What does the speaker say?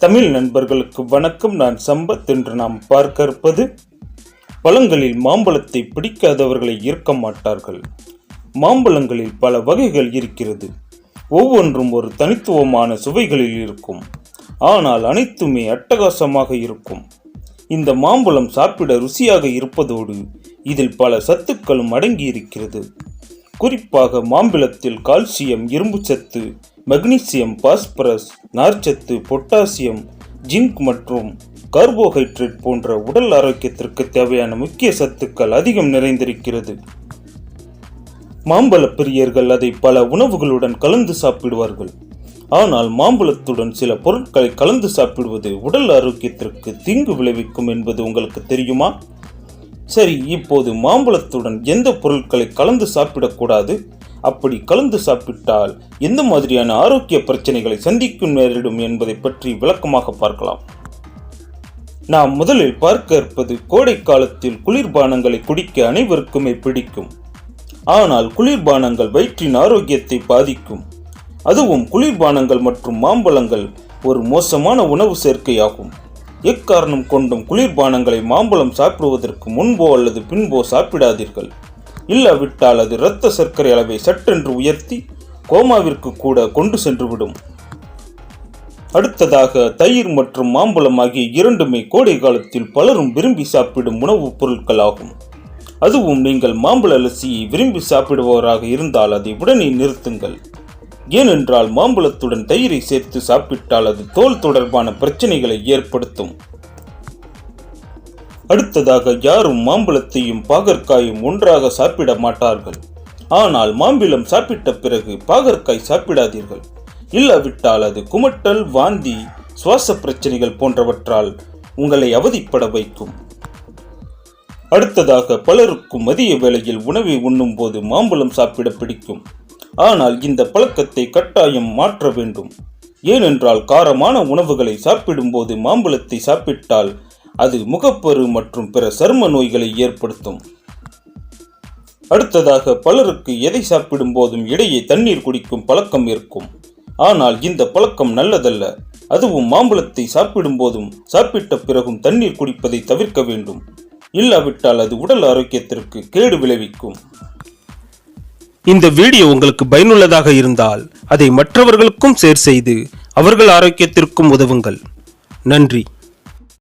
தமிழ் நண்பர்களுக்கு வணக்கம். நான் சம்பத் என்று நாம் பார்க்க இருப்பது பழங்களில் மாம்பழத்தை பிடிக்காதவர்களை ஈர்க்க மாட்டார்கள். மாம்பழங்களில் பல வகைகள் இருக்கிறது. ஒவ்வொன்றும் ஒரு தனித்துவமான சுவைகளில் இருக்கும். ஆனால் அனைத்துமே அட்டகாசமாக இருக்கும். இந்த மாம்பழம் சாப்பிட ருசியாக இருப்பதோடு இதில் பல சத்துக்களும் அடங்கி இருக்கிறது குறிப்பாக மாம்பழத்தில் கால்சியம் இரும்புச்சத்து மக்னீசியம் பாஸ்பரஸ் நார்ச்சத்து பொட்டாசியம் ஜிங்க் மற்றும் கார்போஹைட்ரேட் போன்ற உடல் ஆரோக்கியத்திற்கு தேவையான முக்கிய சத்துக்கள் அதிகம் நிறைந்திருக்கிறது. மாம்பழ பிரியர்கள் அதை பல உணவுகளுடன் கலந்து சாப்பிடுவார்கள். ஆனால் மாம்பழத்துடன் சில பொருட்களை கலந்து சாப்பிடுவது உடல் ஆரோக்கியத்திற்கு தீங்கு விளைவிக்கும் என்பது உங்களுக்கு தெரியுமா? சரி இப்போது மாம்பழத்துடன் எந்த பொருட்களை கலந்து சாப்பிடக்கூடாது? அப்படி கலந்து சாப்பிட்டால் எந்த மாதிரியான ஆரோக்கிய பிரச்சனைகளை சந்திக்கும் நேரிடும் என்பதை பற்றி விளக்கமாக பார்க்கலாம். நாம் முதலில் பார்க்க இருப்பது கோடை காலத்தில் குளிர்பானங்களை குடிக்க அனைவருக்குமே பிடிக்கும். ஆனால் குளிர்பானங்கள் வயிற்றின் ஆரோக்கியத்தை பாதிக்கும். அதுவும் குளிர்பானங்கள் மற்றும் மாம்பழங்கள் ஒரு மோசமான உணவு சேர்க்கையாகும். எக்காரணம் கொண்டும் குளிர்பானங்களை மாம்பழம் சாப்பிடுவதற்கு முன்போ அல்லது பின்போ சாப்பிடாதீர்கள். இல்லாவிட்டால் அது இரத்த சர்க்கரை அளவை சட்டென்று உயர்த்தி கோமாவிற்கு கூட கொண்டு சென்றுவிடும். அடுத்ததாக தயிர் மற்றும் மாம்பழம் ஆகிய இரண்டுமே கோடை காலத்தில் பலரும் விரும்பி சாப்பிடும் உணவுப் பொருட்கள் ஆகும். அதுவும் நீங்கள் மாம்பழ லசியை விரும்பி சாப்பிடுபவராக இருந்தால் அதை உடனே நிறுத்துங்கள். ஏனென்றால் மாம்பழத்துடன் தயிரை சேர்த்து சாப்பிட்டால் அது தோல் தொடர்பான பிரச்சனைகளை ஏற்படுத்தும். அடுத்ததாக யாரும் மாம்பழத்தையும் பாகற்காயும் ஒன்றாக சாப்பிட மாட்டார்கள். ஆனால் மாம்பழம் சாப்பிட்ட பிறகு பாகற்காய் சாப்பிடாதீர்கள். இல்லாவிட்டால் அது குமட்டல் வாந்தி சுவாச பிரச்சனைகள் போன்றவற்றால் உங்களை அவதிப்பட வைக்கும். அடுத்ததாக பலருக்கும் மதிய வேளையில் உணவை உண்ணும் போது மாம்பழம் சாப்பிட பிடிக்கும். ஆனால் இந்த பழக்கத்தை கட்டாயம் மாற்ற வேண்டும். ஏனென்றால் காரமான உணவுகளை சாப்பிடும்போது மாம்பழத்தை சாப்பிட்டால் அது முகப்பரு மற்றும் பிற சரும நோய்களை ஏற்படுத்தும். அடுத்ததாக பலருக்கு எதை சாப்பிடும் போதும் இடையே தண்ணீர் குடிக்கும் பழக்கம் இருக்கும். ஆனால் இந்த பழக்கம் நல்லதல்ல. அதுவும் மாம்பழத்தை சாப்பிடும் போதும் சாப்பிட்ட பிறகும் தண்ணீர் குடிப்பதை தவிர்க்க வேண்டும். இல்லாவிட்டால் அது உடல் ஆரோக்கியத்திற்கு கேடு விளைவிக்கும். இந்த வீடியோ உங்களுக்கு பயனுள்ளதாக இருந்தால் அதை மற்றவர்களுக்கும் ஷேர் செய்து அவர்கள் ஆரோக்கியத்திற்கும் உதவுங்கள். நன்றி.